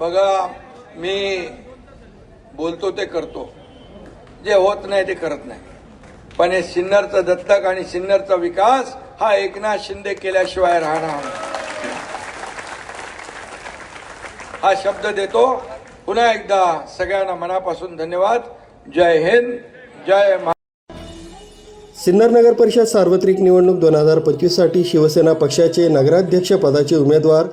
बघा मी बोलतो ते करतो. जे होत नाही ते करत नाही. पण हे सिन्नरचं दत्तक आणि सिन्नरचा विकास हा एकनाथ शिंदे केल्याशिवाय राहणार हा शब्द देतो. पुन्हा एकदा सगळ्यांना मनापासून धन्यवाद. जय हिंद जय महा सिन्नर नगर परिषद सार्वत्रिक निवडणूक दोन हजार पंचवीससाठी शिवसेना पक्षाचे नगराध्यक्ष पदाचे उमेदवार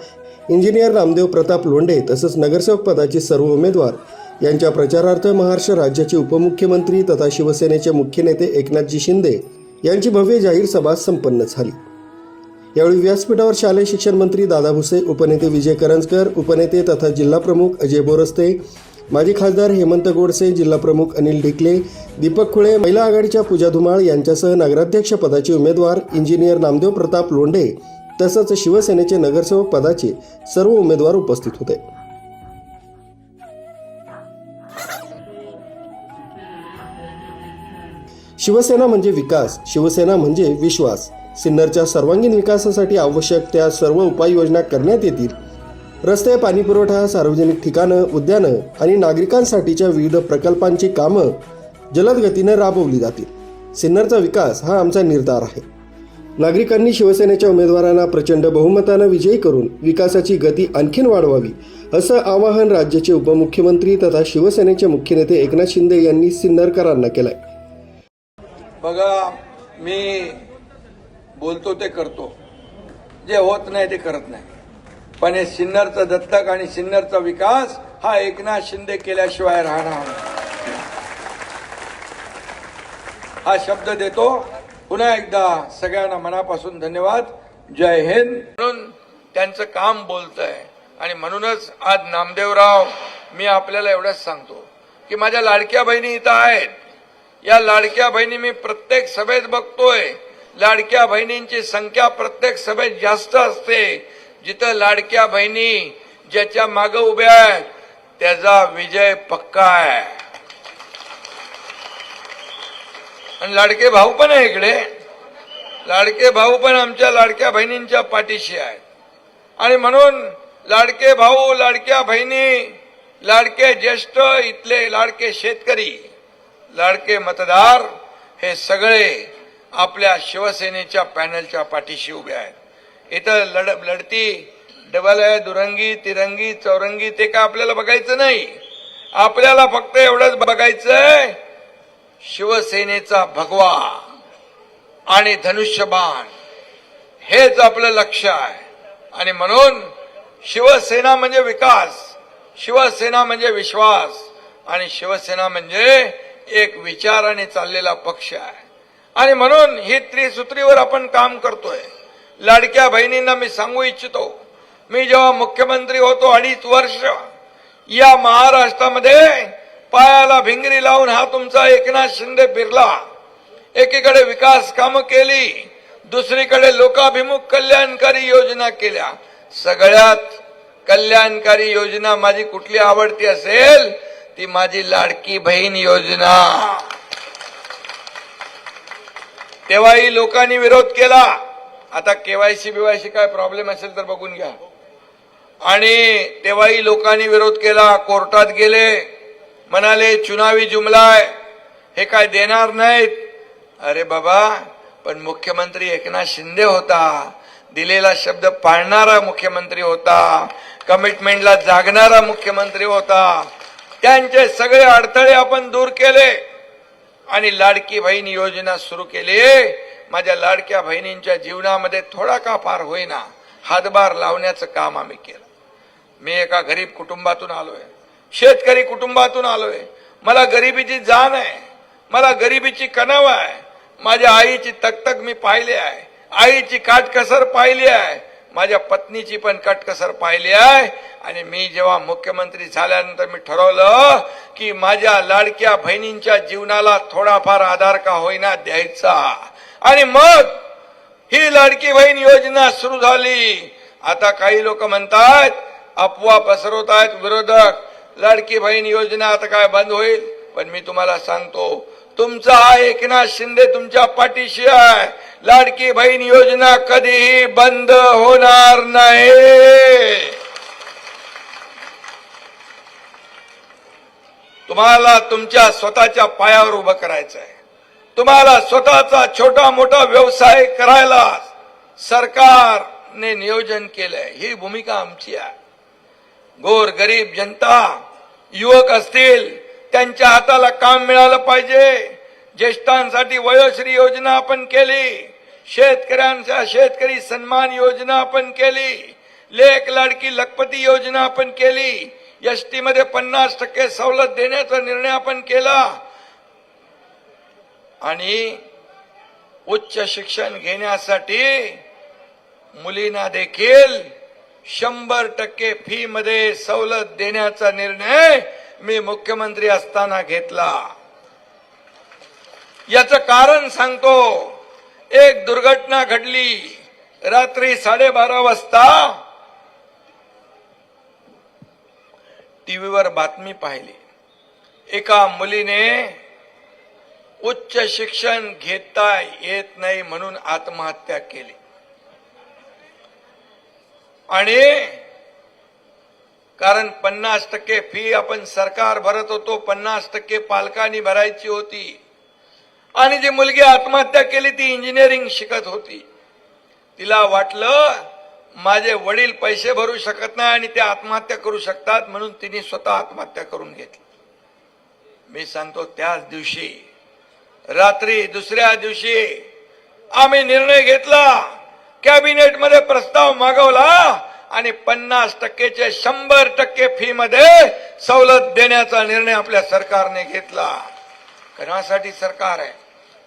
इंजिनियर रामदेव प्रताप लोंढे तसंच नगरसेवक पदाचे सर्व उमेदवार यांच्या प्रचारार्थ महाराष्ट्र राज्याचे उपमुख्यमंत्री तथा शिवसेनेचे मुख्य नेते एकनाथजी शिंदे यांची भव्य जाहीर सभा संपन्न झाली. यावेळी व्यासपीठावर शालेय शिक्षण मंत्री दादा भुसे उपनेते विजय करंजकर उपनेते तथा जिल्हाप्रमुख अजय बोरस्ते माजी खासदार हेमंत गोडसे जिल्हाप्रमुख अनिल ढिकले दीपक खुळे महिला आघाडीच्या पूजा धुमाळ यांच्यासह नगराध्यक्षपदाचे उमेदवार इंजिनियर नामदेव प्रताप लोंढे तसंच शिवसेनेचे नगरसेवक पदाचे सर्व उमेदवार उपस्थित होते. शिवसेना म्हणजे विकास शिवसेना म्हणजे विश्वास. सिन्नरच्या सर्वांगीण विकासासाठी आवश्यक त्या सर्व उपाययोजना करण्यात येतील. रस्ते पाणीपुरवठा सार्वजनिक ठिकाणं उद्यानं आणि नागरिकांसाठीच्या विविध प्रकल्पांची कामं जलद गतीने राबवली जातील. सिन्नरचा विकास हा आमचा निर्धार आहे. नागरिकांनी शिवसेनेच्या उमेदवारांना प्रचंड बहुमतानं विजयी करून विकासाची गती आणखीन वाढवावी असं आवाहन राज्याचे उपमुख्यमंत्री तथा शिवसेनेचे मुख्य नेते एकनाथ शिंदे यांनी सिन्नरकरांना केलंय. बघा मी बोलतो ते करतो. जे होत नाही ते करत नाही. पण हे सिन्नरचं दत्तक आणि सिन्नरचा विकास हा एकनाथ शिंदे केल्याशिवाय राहणार हा शब्द देतो. पुन्हा एकदा सगळ्यांना मनापासून धन्यवाद. जय हिंद. म्हणून त्यांचं काम बोलतंय. आणि म्हणूनच आज नामदेवराव मी आपल्याला एवढंच सांगतो की माझ्या लाडक्या बहिणी इथं आहेत. या लाडक्या बहिणी मी प्रत्येक सभेत बघतोय. लाडक्या बहिणींची संख्या प्रत्येक सभेत जास्त असते. जिथं लाडक्या बहिणी ज्याच्या मागं उभ्या आहेत त्याचा विजय पक्का आहे. आणि लाडके भाऊ पण आहे इकडे. लाडके भाऊ पण आमच्या लाडक्या बहिणींच्या पाठीशी आहेत. आणि म्हणून लाडके भाऊ लाडक्या बहिणी लाडके ज्येष्ठ इथले लाडके शेतकरी लाडके मतदार हे सगळे आपल्या शिवसेनेच्या पॅनलच्या पाठीशी उभे आहेत. इथं लढ लढती डबल आहे दुरंगी तिरंगी चौरंगी ते काय आपल्याला बघायचं नाही. आपल्याला फक्त एवढंच बघायचं आहे शिवसेनेचा भगवा आणि धनुष्यबाण हेच आपलं लक्ष आहे. आणि म्हणून शिवसेना म्हणजे विकास शिवसेना म्हणजे विश्वास आणि शिवसेना म्हणजे एक विचाराने चाललेला पक्ष आहे. आणि म्हणून ही त्रिसूत्रीवर आपण काम करतोय. लाडक्या बहिणींना मी सांगू इच्छितो मी जेव्हा मुख्यमंत्री होतो अडीच वर्ष या महाराष्ट्रामध्ये पायाला भिंगरी लावून हा तुमचा एकनाथ शिंदे फिरला एकीकडे विकास कामं केली दुसरीकडे लोकाभिमुख कल्याणकारी योजना केल्या. सगळ्यात कल्याणकारी योजना माझी कुठली आवडती असेल ती माझी लाडकी बहीण योजना. तेव्हाही लोकांनी विरोध केला. आता केवायसी बिवायसी काय प्रॉब्लेम असेल तर बघून घ्या. आणि तेव्हाही लोकांनी विरोध केला कोर्टात गेले. म्हणाले चुनावी जुमला आहे हे काय देणार नाहीत? अरे बाबा पण मुख्यमंत्री एकनाथ शिंदे होता. दिलेला शब्द पाळणारा मुख्यमंत्री होता. कमिटमेंटला जागणारा मुख्यमंत्री होता. त्यांचे सगळे अडथळे आपण दूर केले. आणि लाडकी बहीण योजना सुरू केली. माझ्या लाडक्या बहिणींच्या जीवनामध्ये थोडा का फार होईना. हातभार लावण्याचं काम आम्ही केलं. मी एका गरीब कुटुंबातून आलोय. शेतकरी कुटुंबातून आलोय. मला गरिबीची जाण आहे. मला गरिबीची कणव आहे. माझ्या आईची तकतक मी पाहिली आहे. आईची काटकसर पाहिली आहे. माझ्या पत्नीची पण काटकसर पाहिली आहे. आणि मी जेव्हा मुख्यमंत्री झाल्यानंतर मी ठरवलं की माझ्या लाडक्या बहिणींच्या जीवनाला थोडाफार आधार का होईना द्यायचा. आणि मग ही लाडकी बहीण योजना सुरू झाली. आता काही लोक म्हणतात अफवा पसरवत आहेत विरोधक. लाडकी बहीण योजना आता काय बंद होईल? पण मी तुम्हाला सांगतो तुमचा हा एकनाथ शिंदे तुमच्या पाठीशी आहे. लाडकी बहीण योजना कधीही बंद होणार नाही. तुम्हाला तुमच्या स्वतःच्या पायावर उभं करायचं आहे. तुम्हाला स्वतःचा छोटा मोठा व्यवसाय करायला सरकारने नियोजन केलंय. ही भूमिका आमची आहे. गोर गरीब जनता युवक असतील त्यांच्या हाताला काम मिळालं पाहिजे. ज्येष्ठांसाठी वयोश्री योजना आपण केली. शेतकऱ्यांचा शेतकरी सन्मान योजना आपण केली. लेख लाडकी लखपती योजना आपण केली. एसटी मध्ये पन्नास टक्के सवलत देण्याचा निर्णय आपण केला. आणि उच्च शिक्षण घेण्यासाठी मुलींना देखील शंभर टक्के फी मध्ये सवलत देण्याचा निर्णय मी मुख्यमंत्री असताना घेतला. याचं कारण सांगतो एक दुर्घटना घडली. रात्री साडेबारा वाजता टीव्हीवर बातमी पाहिली. एका मुलीने उच्च शिक्षण घेता येत नाही म्हणून आत्महत्या केली. आणि कारण पन्नास टक्के फी आपण सरकार भरत होतो पन्नास टक्के पालकांनी भरायची होती. आणि जी मुलगी आत्महत्या केली ती इंजिनिअरिंग शिकत होती. तिला वाटलं माझे वडील पैसे भरू शकत नाही आणि ते आत्महत्या करू शकतात म्हणून तिने स्वतः आत्महत्या करून घेतली. मी सांगतो त्याच दिवशी रात्री दुसऱ्या दिवशी आम्ही निर्णय घेतला. कॅबिनेटमध्ये प्रस्ताव मागवला आणि पन्नास टक्केचे शंभर टक्के फी मध्ये सवलत देण्याचा निर्णय आपल्या सरकारने घेतला. कशासाठी सरकार आहे?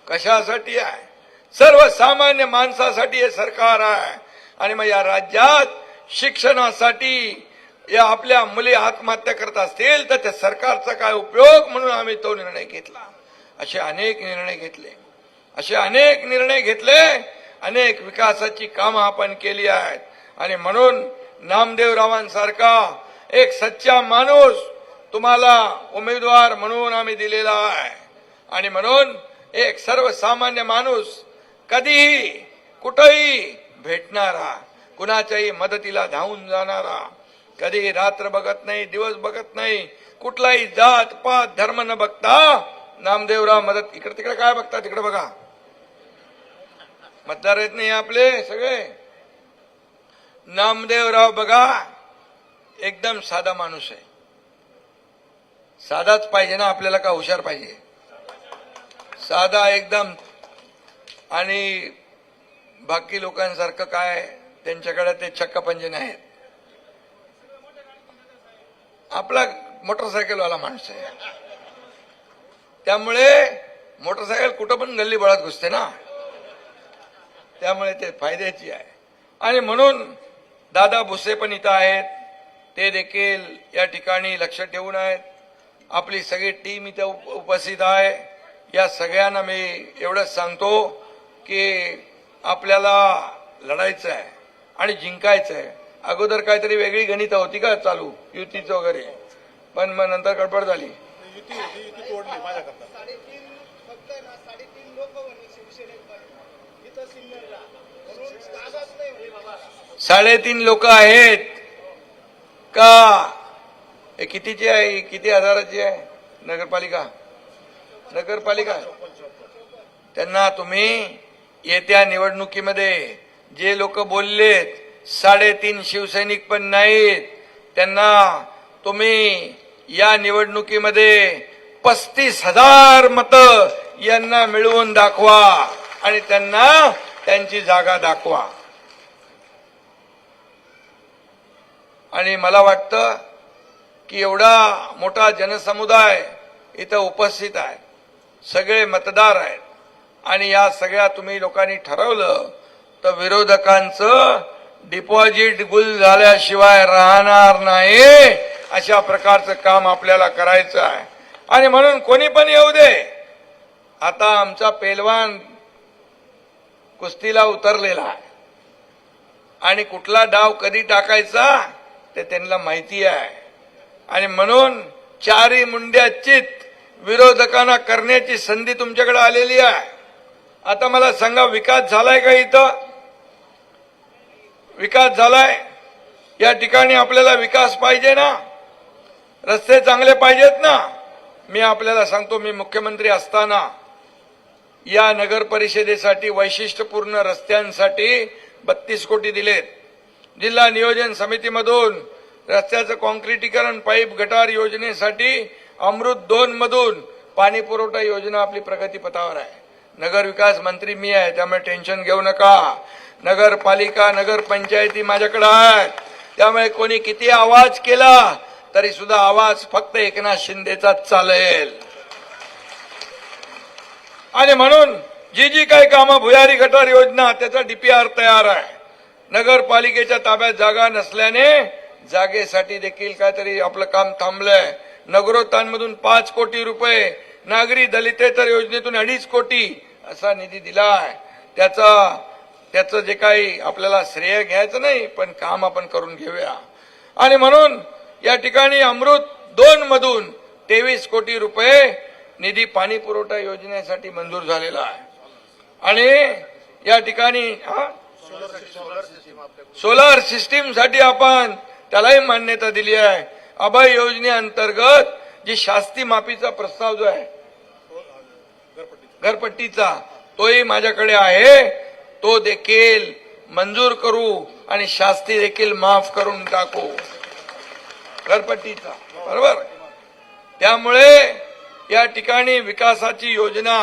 कशासाठी आहे? सर्वसामान्य माणसासाठी हे सरकार आहे. आणि मग या राज्यात शिक्षणासाठी या आपल्या मुली आत्महत्या करत असतील तर त्या सरकारचा काय उपयोग म्हणून आम्ही तो निर्णय घेतला. असे अनेक निर्णय घेतले. असे अनेक निर्णय घेतले अनेक विकासाची कामं आपण केली आहेत. आणि म्हणून नामदेवरावांसारखा एक सच्चा माणूस तुम्हाला उमेदवार म्हणून आम्ही दिलेला आहे. आणि म्हणून एक सर्वसामान्य माणूस कधीही कुठंही भेटणारा कुणाच्याही मदतीला धावून जाणारा कधी रात्र बघत नाही दिवस बघत नाही कुठलाही जात पात धर्म न बघता नामदेवराव मदत इकडे तिकडे काय बघता? तिकडे बघा. मतदार आहेत नाही आपले सगळे. नामदेवराव बघा एकदम साधा माणूस आहे. साधाच पाहिजे ना आपल्याला का हुशार पाहिजे? साधा एकदम. आणि बाकी लोकांसारखं काय त्यांच्याकडे ते चक्क पंजे नाहीत आपला मोटरसायकलवाला माणूस आहे. त्यामुळे मोटरसायकल कुठं पण गल्ली बळात घुसते ना. त्यामुळे ते फायद्याची आहे. आणि म्हणून दादा भुसे पण इथं आहेत. ते देखील या ठिकाणी लक्ष ठेवून आहेत. आपली सगळी टीम इथं उप- उपस्थित आहे. या सगळ्यांना मी एवढंच सांगतो की आपल्याला लढायचं आहे आणि जिंकायचं आहे. अगोदर काहीतरी वेगळी गणित होती का चालू? युतीचं वगैरे. पण मग नंतर गडबड झाली. युती होती युती तोडली माझ्याकरता साडेतीन फक्त ना साडेतीन लोक म्हणे शिवसेनेत इथं सिन्नरला म्हणून जागाच नाही म्हणे बाबा साडेतीन लोक आहेत. का? हे कितीची आहे? किती हजाराची आहे? नगरपालिका. नगरपालिका. त्यांना तुम्ही येत्या निवडणुकीमध्ये जे लोक बोललेत साडेतीन शिवसैनिक पण नाहीत त्यांना तुम्ही या निवडणुकीमध्ये पस्तीस हजार मतं यांना मिळवून दाखवा आणि त्यांना त्यांची जागा दाखवा. आणि मला वाटतं की एवढा मोठा जनसमुदाय इथं उपस्थित आहे. सगळे मतदार आहेत. आणि या सगळ्या तुम्ही लोकांनी ठरवलं तर विरोधकांचं डिपॉझिट गुल झाल्याशिवाय राहणार नाही अशा प्रकारचं काम आपल्याला करायचं आहे. आणि म्हणून कोणी पण येऊ दे. आता आमचा पेलवान कुस्तीला उतरलेला आहे. आणि कुठला डाव कधी टाकायचा? ते त्यांना माहिती आहे. आणि म्हणून चारी मुंड्या चित विरोधकांना करण्याची संधी तुमच्याकडे आलेली आहे. आता मला सांगा विकास झालाय का इथं? विकास झालाय? या ठिकाणी आपल्याला विकास पाहिजे ना? रस्ते चांगले पाहिजेत ना? मी आपल्याला सांगतो मी मुख्यमंत्री असताना या नगर परिषदेसाठी वैशिष्ट्यपूर्ण रस्त्यांसाठी बत्तीस कोटी दिलेत. जिल्हा नियोजन समितीमधून रस्त्याचं कॉन्क्रिटीकरण पाईप गटार योजनेसाठी अमृत दोन मधून पाणी पुरवठा योजना आपली प्रगतीपथावर आहे. नगर विकास मंत्री मी आहे त्यामुळे टेन्शन घेऊ नका. नगरपालिका नगरपंचायती माझ्याकडं माझ्याकडे आहेत. त्यामुळे कोणी किती आवाज केला तरी सुद्धा आवाज फक्त एकनाथ शिंदेचाच चालेल. आणि म्हणून जी जी काही कामं भुयारी गटार योजना त्याचा डीपीआर तयार आहे. नगरपालिकेच्या ताब्यात जागा नसल्याने जागेसाठी देखील काहीतरी आपलं काम थांबलंय. नगरोत्थानमधून पाच कोटी रुपये नागरी दलितेतर योजनेतून अडीच कोटी असा निधी दिलाय. त्याचा त्याचं जे काही आपल्याला श्रेय घ्यायचं नाही पण काम आपण करून घेऊया. आणि म्हणून या ठिकाणी अमृत दोन मधून तेवीस कोटी रुपये निधी पाणी पुरवठा योजनेसाठी मंजूर झालेला आहे. आणि या ठिकाणी हा सोलार सिस्टीमसाठी आपण त्यालाही मान्यता दिली आहे. अभय योजनेअंतर्गत जी शास्ती माफीचा प्रस्ताव जो आहे घरपट्टीचा तोही माझ्याकडे आहे. तो देखील मंजूर करू आणि शास्ती देखील माफ करून टाकू. घरपट्टीचा बरोबर? त्यामुळे या ठिकाणी विकासाची योजना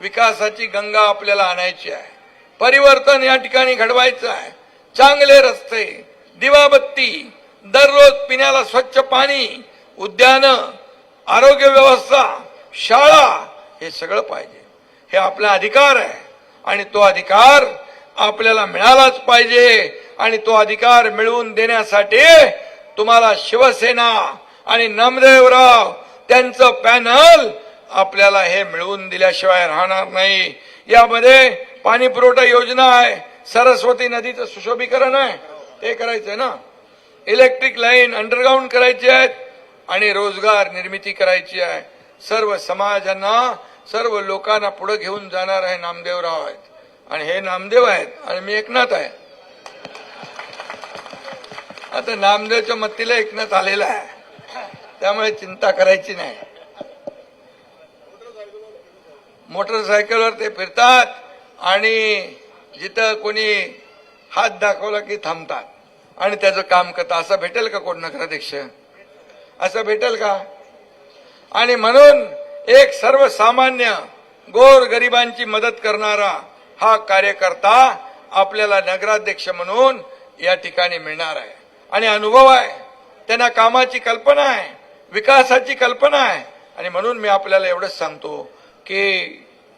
विकासाची गंगा आपल्याला आणायची आहे. परिवर्तन या ठिकाणी घडवायचं आहे. चांगले रस्ते दिवाबत्ती दररोज पिण्याला स्वच्छ पाणी उद्यानं आरोग्य व्यवस्था शाळा हे सगळं पाहिजे. हे आपला अधिकार आहे आणि तो अधिकार आपल्याला मिळालाच पाहिजे आणि तो अधिकार मिळवून देण्यासाठी तुम्हाला शिवसेना आणि नामदेवराव त्यांचं पॅनल आपल्याला हे मिळवून दिल्याशिवाय राहणार नाही. यामध्ये पाणी पुरवठा योजना आहे सरस्वती नदीचं सुशोभीकरण आहे ते करायचंय ना. इलेक्ट्रिक लाईन अंडरग्राऊंड करायची आहेत आणि रोजगार निर्मिती करायची आहे. सर्व समाजांना सर्व लोकांना पुढे घेऊन जाणार आहे नामदेवराव आहेत. आणि हे नामदेव आहेत आणि मी एकनाथ आहे. आता नामदेवच्या मत्तीला एकनाथ आलेला आहे. त्यामुळे चिंता करायची नाही. मोटरसायकलवर ते फिरतात. आणि जिथं कोणी हात दाखवला की थांबतात. आणि त्याचं काम करतात असं भेटेल का कोण नगराध्यक्ष? असं भेटेल का? आणि म्हणून एक सर्वसामान्य गोर गरिबांची मदत करणारा हा कार्यकर्ता आपल्याला नगराध्यक्ष म्हणून या ठिकाणी मिळणार आहे. आणि अनुभव आहे. त्यांना कामाची कल्पना आहे. विकासाची कल्पना आहे. आणि म्हणून मी आपल्याला एवढंच सांगतो की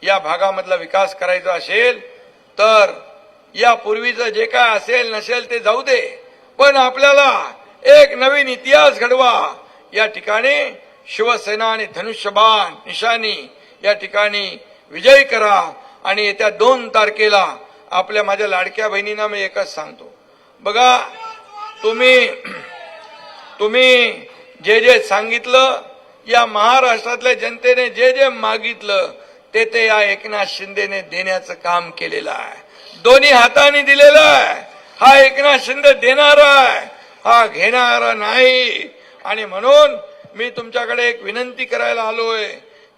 या भागामधला विकास करायचा असेल तर या पूर्वीचं जे काय असेल नसेल ते जाऊ दे. पण आपल्याला एक नवीन इतिहास घडवा. या ठिकाणी शिवसेना आणि धनुष्यबाण निशाणी या ठिकाणी विजयी करा. आणि येत्या दोन तारखेला आपल्या माझ्या लाडक्या बहिणींना मी एकच सांगतो. बघा तुम्ही तुम्ही जे जे सांगितलं या महाराष्ट्रातल्या जनतेने जे जे मागितलं ते ते या एकनाथ शिंदेने देण्याचं काम केलेलं आहे. दोन्ही हाताने दिलेलं आहे. हा एकनाथ शिंदे देणारा आहे. हा घेणारा नाही. आणि म्हणून मी तुमच्याकडे एक विनंती करायला आलोय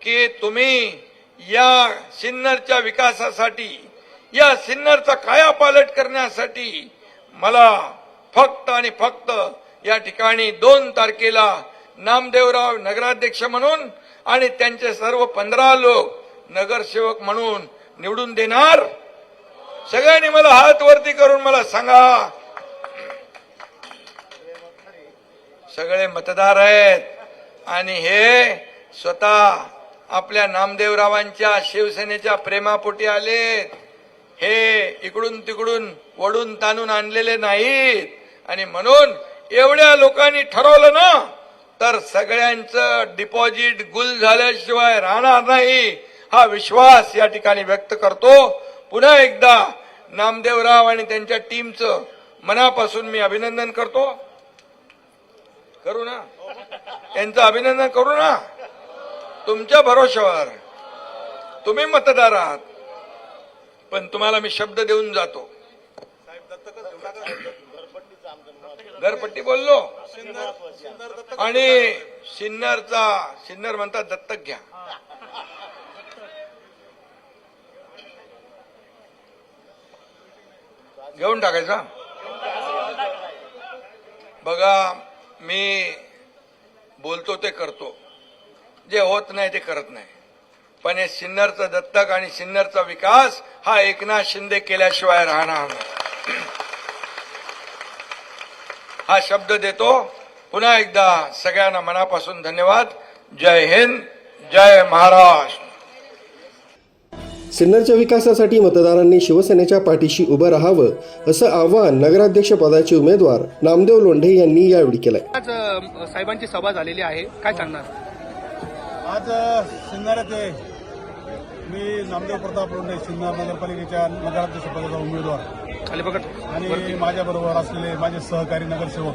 की तुम्ही या सिन्नरच्या विकासासाठी या सिन्नरचा कायापालट करण्यासाठी मला फक्त आणि फक्त या ठिकाणी दोन तारखेला नामदेवराव नगराध्यक्ष म्हणून आणि त्यांचे सर्व पंधरा लोक नगरसेवक म्हणून निवडून देणार. सगळ्यांनी मला हात वरती करून मला सांगा. सगळे मतदार आहेत. आणि हे स्वतः आपल्या नामदेवरावांच्या शिवसेनेच्या प्रेमापोटी आलेत. हे इकडून तिकडून वडून ताणून आणलेले नाहीत. आणि म्हणून एवढ्या लोकांनी ठरवलं ना तर सगळ्यांचं डिपॉझिट गुल झाल्याशिवाय राहणार नाही. हा विश्वास या ठिकाणी व्यक्त करतो. पुन्हा एकदा नामदेवराव आणि त्यांच्या टीमचं मनापासून मी अभिनंदन करतो. करू ना? त्यांचं अभिनंदन करू ना? तुमच्या भरोशावर तुम्ही मतदार आहात. पण तुम्हाला मी शब्द देऊन जातो. घरपट्टी बोललो. आणि सिन्नरचा सिन्नर म्हणतात दत्तक घ्या. घेऊन टाकायचा? बघा मी बोलतो ते करतो. जे होत नाही ते करत नाही. पण हे सिन्नरचं दत्तक आणि सिन्नरचा विकास हा एकनाथ शिंदे केल्याशिवाय राहणार नाही. हा शब्द देतो. पुन्हा एकदा सगळ्यांना मनापासून धन्यवाद. जय हिंद जय महाराष्ट्र. सिन्नरच्या विकासासाठी मतदारांनी शिवसेनेच्या पाठीशी उभं राहावं असं आवाहन नगराध्यक्ष पदाचे उमेदवार नामदेव लोंढे यांनी यावेळी केलंय. आज अ, साहेबांची सभा झालेली आहे. काय सांगणार? आज सिन्नर येथे मी नामदेव प्रताप लोंढे सिन्नर नगरपालिकेच्या नगराध्यक्ष पदाचा उमेदवार. आणि माझ्याबरोबर असलेले माझे सहकारी नगरसेवक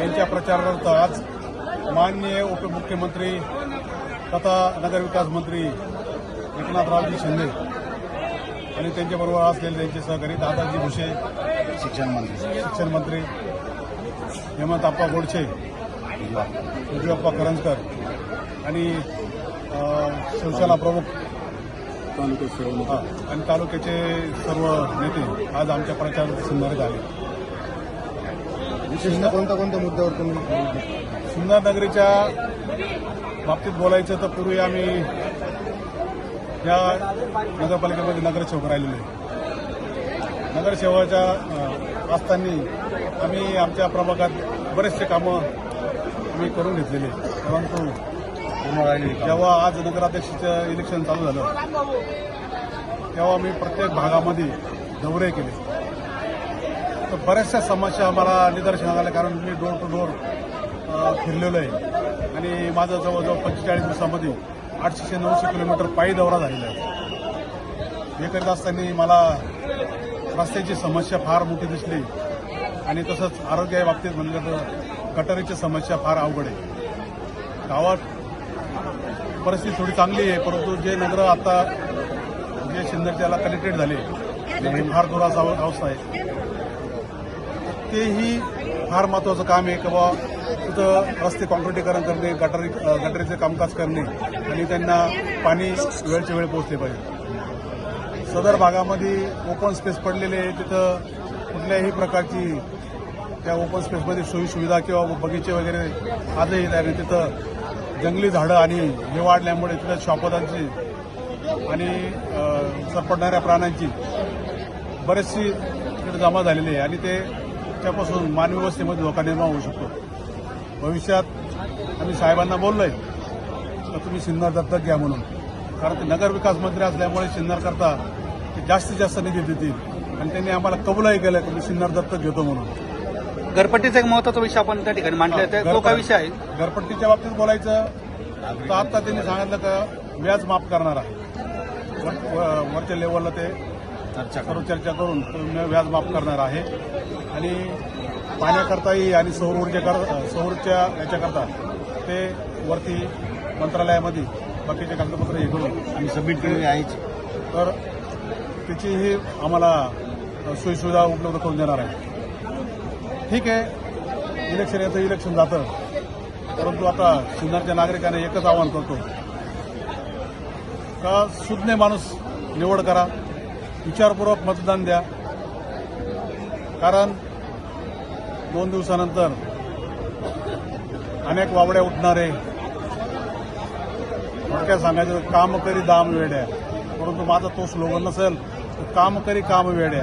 यांच्या प्रचारार्थ आज माननीय उपमुख्यमंत्री तथा नगरविकास मंत्री एकनाथरावजी शिंदे आणि त्यांच्याबरोबर असलेले त्यांचे सहकारी दादाजी भुसे शिक्षण मंत्री शिक्षण मंत्री हेमंत आप्पा गोडछे विजयप्पा करंजकर आणि शिवसेना प्रमुख आणि तालुक्याचे सर्व नेते आज आमच्या प्रचारात सिन्नरीत आले. विशेषतः कोणत्या कोणत्या मुद्द्यावर तुम्ही सिन्नर नगरीच्या बाबतीत बोलायचं तर पूर्वी आम्ही या नगरपालिकेमध्ये नगरसेवक राहिलेलो आहे नगरसेवकाच्या असताना आम्ही आमच्या प्रभागात बरेचसे कामं आम्ही करून घेतलेले परंतु जेव्हा आज नगराध्यक्षाचं इलेक्शन चालू झालं तेव्हा मी प्रत्येक भागामध्ये दौरे केले. तर बऱ्याचशा समस्या आम्हाला निदर्शनात आल्या कारण मी डोर टू डोर फिरलेलो आहे. आणि माझं जवळजवळ पंचेचाळीस दिवसामध्ये आठशे नऊशे किलोमीटर पायी दौरा झालेला आहे. हे करत असताना मला रस्त्याची समस्या फार मोठी दिसली. आणि तसंच आरोग्या बाबतीत म्हणलं तर गटारीची समस्या फार अवघड आहे. गावात परिस्थिती थोडी चांगली आहे परंतु जे नगर आता जे शिंदरच्याला कनेक्टेड झाले त्यांची फार दुराचा अवस्था आहे. तेही फार महत्वाचं काम आहे की बाबा तिथं रस्ते कॉन्क्रिटीकरण करणे गटारी गटारीचे कामकाज करणे आणि त्यांना पाणी वेळच्या वेळ पोहोचले पाहिजे. सदर भागामध्ये ओपन स्पेस पडलेले आहे तिथं कुठल्याही प्रकारची त्या ओपन स्पेसमध्ये सोयीसुविधा किंवा बगीचे वगैरे आजही येत आहे तिथं जंगली झाडं आणि हे वाढल्यामुळे तिथं शॉपदांची आणि सरपडणाऱ्या प्राण्यांची बरेचशी तिथे जमा झालेली आहे. आणि ते त्यापासून मानव्यवस्थेमध्ये धोका निर्माण होऊ शकतो. भविष्यात आम्ही साहेबांना बोललोय आहे तुम्ही सिन्नर दत्तक घ्या म्हणून. कारण ते नगर विकास मंत्री असल्यामुळे सिन्नरकरता ते जास्तीत जास्त निधी देतील. आणि त्यांनी आम्हाला कबूलही केलं की मी सिन्नर दत्तक घेतो म्हणून. घरपट्टीचा एक महत्त्वाचा विषय आपण त्या ठिकाणी मांडला तो काय विषय आहे? घरपट्टीच्या बाबतीत बोलायचं तर आता त्यांनी सांगितलं का व्याज माफ करणार आहे. वरच्या लेवलला ते चर्चा करून. तो व्याज माफ करणार आहे. आणि पाण्याकरताही आणि सौर ऊर्जा कर सौरच्या याच्याकरता ते वरती मंत्रालयामध्ये बाकीचे कागदपत्र हे करून आम्ही सबमिट केलेली आहेच तर त्याचीही आम्हाला सोयीसुविधा उपलब्ध करून देणार आहे. ठीक आहे. इलेक्शन येतं इलेक्शन जातं. परंतु आता सिन्नरच्या नागरिकांना एकच आवाहन करतो. का सुज्ञ माणूस निवड करा. विचारपूर्वक मतदान द्या. कारण दोन दिवसानंतर अनेक वावड्या उठणारे थोडक्यात सांगायचं काम करी दाम वेड्या. परंतु माझा तो स्लोगन नसेल तर काम करी काम वेड्या.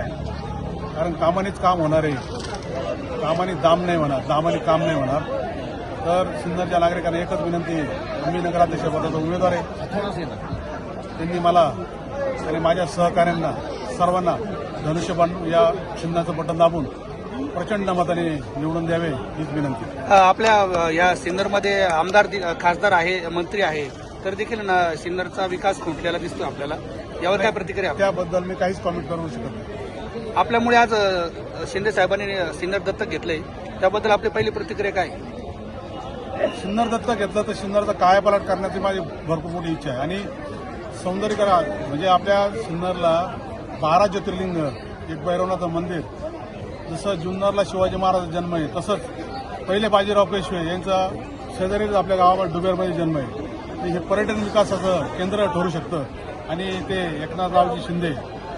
कारण कामानेच काम होणार आहे. कामाने दाम नाही होणार दामाने काम नाही होणार. तर सिन्नरच्या नागरिकांना एकच विनंती आहे. मी नगराध्यक्ष पदाचा उमेदवार आहे. त्यांनी मला आणि माझ्या सहकाऱ्यांना सर्वांना धनुष्यबाण या चिन्हाचं बटन दाबून प्रचंड मताने निवडून द्यावे हीच विनंती. आपल्या या सिन्नरमध्ये आमदार खासदार आहे मंत्री आहे. तर देखील ना सिन्नरचा विकास खुंटलेला दिसतो आपल्याला? यावर काय प्रतिक्रिया? त्याबद्दल मी काहीच कॉमेंट करू शकत. नाही आपल्यामुळे आज अ, शिंदे साहेबांनी सिन्नर दत्तक घेतलंय. त्याबद्दल आपली पहिली प्रतिक्रिया काय? सिन्नर दत्तक घेतलं तर सिन्नरचा कायापालट करण्याची माझी भरपूर मोठी इच्छा आहे. आणि सौंदर्यीकरण म्हणजे आपल्या सिन्नरला बारा ज्योतिर्लिंग एक भैरवनाथं मंदिर जसं जुन्नरला शिवाजी महाराज जन्म आहे तसंच पहिले बाजीराव पेशवे यांचा शेजारीच आपल्या गावामध्ये डुबेरमध्ये जन्म आहे. ते हे पर्यटन विकासाचं केंद्र ठरू शकतं आणि ते एकनाथरावजी शिंदे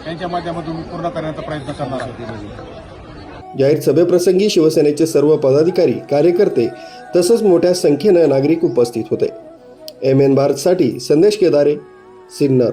यांच्या माध्यमातून पूर्ण करण्याचा प्रयत्न करणार आहे जाहीर सभेप्रसंगी शिवसेनेचे सर्व पदाधिकारी कार्यकर्ते तसंच मोठ्या संख्येनं नागरिक उपस्थित होते. एम एन भारतसाठी संदेश केदारे सिन्नर.